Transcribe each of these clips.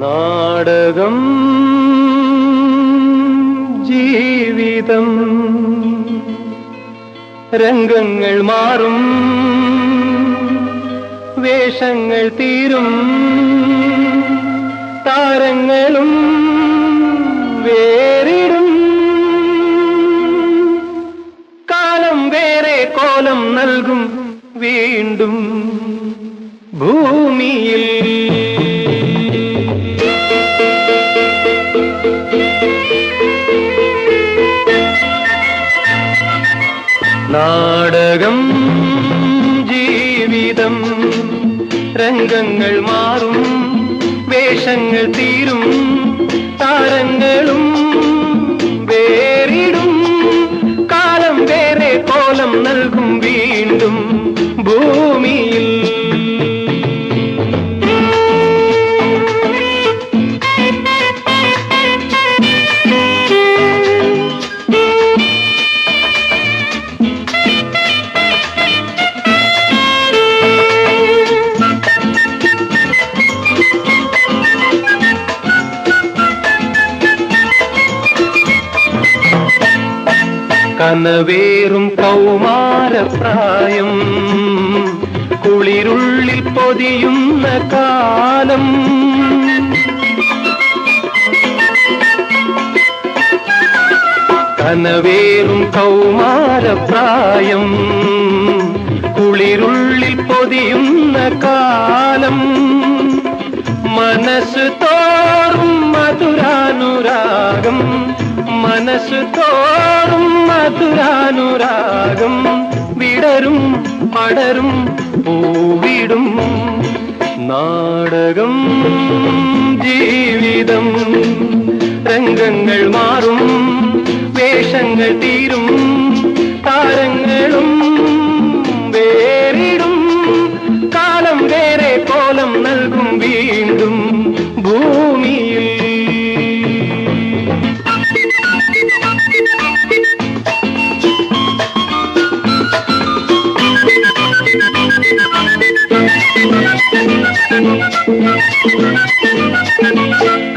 നാടകം ജീവിതം. രംഗങ്ങൾ മാറും വേഷങ്ങൾ തീരും താരങ്ങളും വേറിടും. കാലം വേറെ കോലം നൽകും വീണ്ടും ഭൂമിയിൽ നാടകം ജീവിതം രംഗങ്ങൾ മാറും വേഷങ്ങൾ തീരും താരങ്ങളും വേറിടും കാലം വേറെ കോലം നൽകും വീണ്ടും ഭൂമിയിൽ കനവേറും കൗമാരപ്രായം കുളിരുള്ളിൽ പൊതിയുന്ന കാലം. കനവേറും കൗമാരപ്രായം കുളിരുള്ളിൽ പൊതിയുന്ന കാലം. മനസ്സ് തോറും മധുരാനുരാഗം മനസ്സ് തോറും മധുരാനുരാഗം വിടരും പടരും പൂവിടും. നാടകം ജീവിതം രംഗങ്ങൾ മാറും വേഷങ്ങൾ തീരും താരങ്ങളും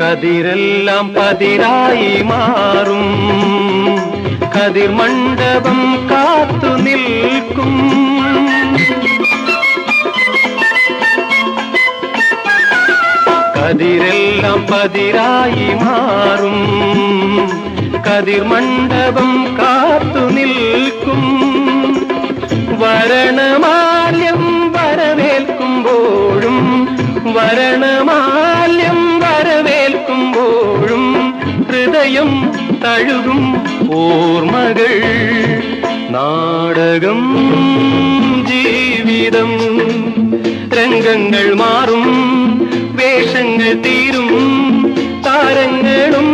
കതിരെല്ലാം പതിരായി മാറും. കതിർ മണ്ഡപം കാത്തു നിൽക്കും. കതിരെല്ലാം പതിരായി മാറും. കതിർ മണ്ഡപം കാത്തു നിൽക്കും. വരണമാല്യം വരണമാല്യം വരവേൽക്കുമ്പോഴും ഹൃദയം തഴുകും ഓർമ്മകൾ. നാടകം ജീവിതം രംഗങ്ങൾ മാറും വേഷങ്ങൾ തീരും താരങ്ങളും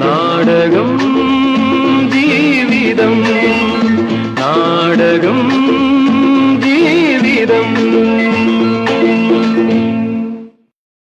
നാടകം ജീവിതം. നാടകം ജീവിതം.